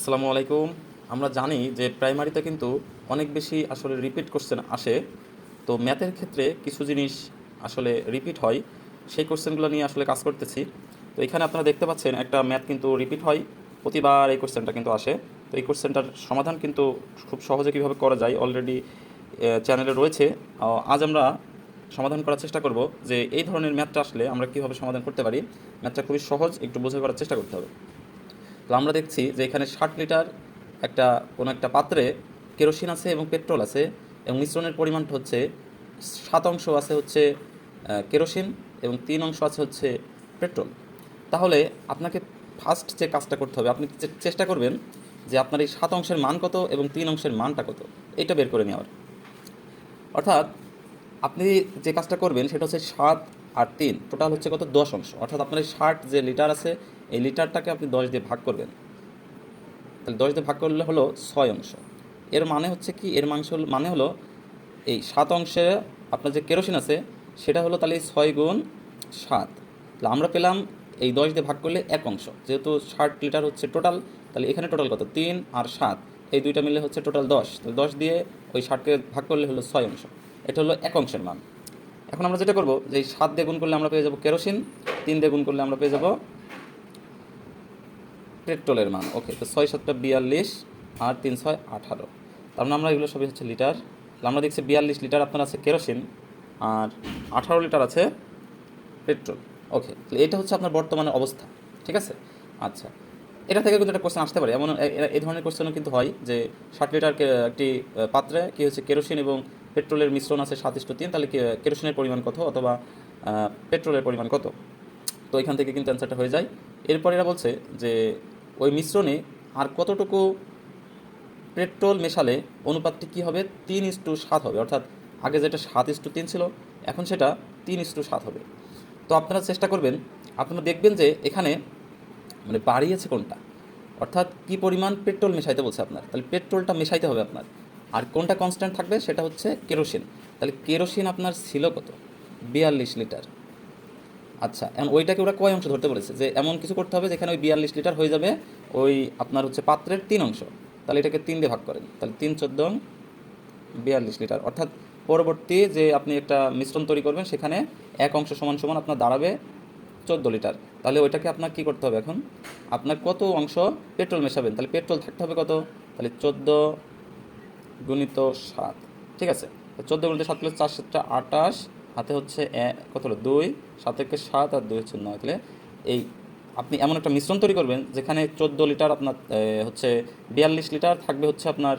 আসসালামু আলাইকুম। আমরা জানি যে প্রাইমারিতে কিন্তু অনেক বেশি আসলে রিপিট কোশ্চেন আসে। তো ম্যাথের ক্ষেত্রে কিছু জিনিস আসলে রিপিট হয়। সেই কোশ্চেনগুলো নিয়ে আসলে কাজ করতেছি। তো এখানে আপনারা দেখতে পাচ্ছেন একটা ম্যাথ কিন্তু রিপিট হয়। প্রতিবার এই কোশ্চেনটা কিন্তু আসে। তো এই কোশ্চেনটার সমাধান কিন্তু খুব সহজে কীভাবে করা যায় অলরেডি চ্যানেলে রয়েছে। আজ আমরা সমাধান করার চেষ্টা করব যে এই ধরনের ম্যাথটা আসলে আমরা কীভাবে সমাধান করতে পারি। ম্যাথটা খুবই সহজ, একটু বুঝে করার চেষ্টা করতে হবে। তো আমরা দেখছি যে এখানে ষাট লিটার একটা, কোনো একটা পাত্রে কেরোসিন আছে এবং পেট্রোল আছে এবং মিশ্রণের পরিমাণটা হচ্ছে, সাত অংশ আছে হচ্ছে কেরোসিন এবং তিন অংশ আছে হচ্ছে পেট্রোল। তাহলে আপনাকে ফার্স্ট যে কাজটা করতে হবে, আপনি চেষ্টা করবেন যে আপনার এই সাত অংশের মান কত এবং তিন অংশের মানটা কত, এটা বের করে নেওয়ার। অর্থাৎ আপনি যে কাজটা করবেন সেটা হচ্ছে সাত আর তিন টোটাল হচ্ছে কত? দশ অংশ। অর্থাৎ আপনার এই ষাট যে লিটার আছে, এই লিটারটাকে আপনি দশ দিয়ে ভাগ করবেন। তাহলে দশ দিয়ে ভাগ করলে হলো ছয় অংশ। এর মানে হচ্ছে কি? এর মাংস মানে হলো এই সাত অংশে আপনার যে কেরোসিন আছে, সেটা হলো তাহলে ছয় গুণ সাত। তাহলে আমরা পেলাম এই দশ দিয়ে ভাগ করলে এক অংশ। যেহেতু ষাট লিটার হচ্ছে টোটাল তাহলে এখানে টোটাল কত? তিন আর সাত। এই দুইটা মিলে হচ্ছে টোটাল দশ। তাহলে দশ দিয়ে ওই ষাটকে ভাগ করলে হলো ছয় অংশ। এটা হলো এক অংশের মান। এখন আমরা যেটা করব, যে সাত দিয়ে গুণ করলে আমরা পেয়ে যাব কেরোসিন, তিন দিয়ে গুণ করলে আমরা পেয়ে যাব পেট্রোলের মান। ওকে তো ছয় সাতটা বিয়াল্লিশ আর তিন ছয় আঠারো। তার মানে আমরা এগুলো সবই হচ্ছে লিটার। আমরা দেখছি বিয়াল্লিশ লিটার আপনার আছে কেরোসিন আর আঠারো লিটার আছে পেট্রোল। ওকে তাহলে এটা হচ্ছে আপনার বর্তমানে অবস্থা। ঠিক আছে? আচ্ছা এটা থেকে কিন্তু একটা কোশ্চেন আসতে পারে। এমন এই ধরনের কোশ্চেনও কিন্তু হয় যে ষাট লিটার একটি পাত্রে কী হচ্ছে কেরোসিন এবং পেট্রোলের মিশ্রণ আছে সাত তিন, তাহলে কেরোসিনের পরিমাণ কত অথবা পেট্রোলের পরিমাণ কত? তো এখান থেকে কিন্তু অ্যান্সারটা হয়ে যায়। এরপর এরা বলছে যে, ওই মিশ্রণে আর কতটুকু পেট্রোল মেশালে অনুপাতটি কী হবে? তিন ইস্টু সাত হবে। অর্থাৎ আগে যেটা সাত ইস্টু তিন ছিল, এখন সেটা তিন ইস্টু সাত হবে। তো আপনারা চেষ্টা করবেন, আপনারা দেখবেন যে এখানে মানে বাড়িয়েছে কোনটা? অর্থাৎ কি পরিমাণ পেট্রোল মেশাইতে বলছে আপনার? তাহলে পেট্রোলটা মেশাইতে হবে আপনার। আর কোনটা কনস্ট্যান্ট থাকবে সেটা হচ্ছে কেরোসিন। তাহলে কেরোসিন আপনার ছিল কত? বিয়াল্লিশ লিটার। আচ্ছা এখন ওইটাকে ওরা কয় অংশ ধরতে বলেছে? যে এমন কিছু করতে হবে যেখানে ওই বিয়াল্লিশ লিটার হয়ে যাবে, ওই আপনার হচ্ছে পাত্রের তিন অংশ। তাহলে এটাকে তিন দিয়ে ভাগ করেন। তাহলে তিন চোদ্দ বিয়াল্লিশ লিটার। অর্থাৎ পরবর্তী যে আপনি একটা মিশ্রণ তৈরি করবেন, সেখানে এক অংশ সমান সমান আপনার দাঁড়াবে চোদ্দ লিটার। তাহলে ওইটাকে আপনার কী করতে হবে এখন? আপনার কত অংশ পেট্রোল মেশাবেন? তাহলে পেট্রোল থাকতে হবে কত? তাহলে চোদ্দ গুণিত সাত। ঠিক আছে? চোদ্দ গুণিত সাত হলো চার সাতটা আটাশ হাতে হচ্ছে কত হলো? দুই। সাত থেকে সাত আর দুই হচ্ছে নয়। তাহলে এই আপনি এমন একটা মিশ্রণ তৈরি করবেন যেখানে চোদ্দ লিটার আপনার হচ্ছে বিয়াল্লিশ লিটার থাকবে হচ্ছে আপনার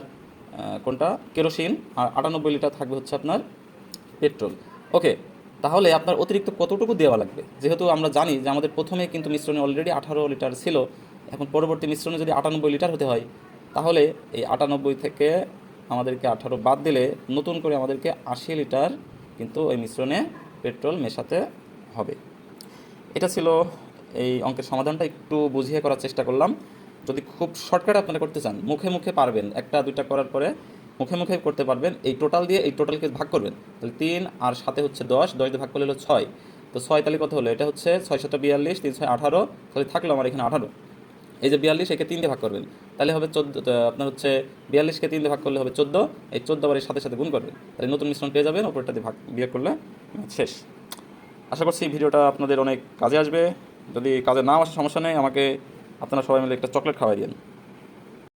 কোনটা? কেরোসিন আর আটানব্বই লিটার থাকবে হচ্ছে আপনার পেট্রোল। ওকে, তাহলে আপনার অতিরিক্ত কতটুকু দেওয়া লাগবে? যেহেতু আমরা জানি যে আমাদের প্রথমে কিন্তু মিশ্রণে অলরেডি আঠারো লিটার ছিল, এখন পরবর্তী মিশ্রণে যদি আটানব্বই লিটার হতে হয়, তাহলে এই আটানব্বই থেকে আমাদেরকে আঠারো বাদ দিলে নতুন করে আমাদেরকে আশি লিটার কিন্তু ওই মিশ্রণে পেট্রোল মেশাতে হবে। এটা ছিল এই অঙ্কের সমাধানটা। একটু বুঝিয়ে করার চেষ্টা করলাম। যদি খুব শর্টকাট আপনারা করতে চান, মুখে মুখে পারবেন। একটা, দুইটা করার পরে মুখে মুখে করতে পারবেন। এই টোটাল দিয়ে এই টোটালকে ভাগ করবেন। তাহলে তিন আর সাথে হচ্ছে দশ দশ দিয়ে ভাগ করলে হলো ছয়। তো ছয় তাহলে কত হলো? এটা হচ্ছে ছয় সাতটা বিয়াল্লিশ, তিন ছয় আঠারো, তাহলে থাকল আমার এখানে আঠারো। এই যে বিয়াল্লিশ, একে তিন দিয়ে ভাগ করবেন। তাহলে হবে চোদ্দ আপনার হচ্ছে বিয়াল্লিশকে তিন দিয়ে ভাগ করলে হবে চোদ্দ, এই চোদ্দ বারের সাথে সাথে গুণ করবেন। তাহলে নতুন মিশ্রণ পেয়ে যাবেন ওপরটা দিয়ে ভাগ বিয়ে করলে শেষ। আশা করছি ভিডিওটা আপনাদের অনেক কাজে আসবে। যদি কাজে না আসে, সমস্যা নেই, আমাকে আপনারা সবাই মিলে একটা চকলেট খাওয়াই দিন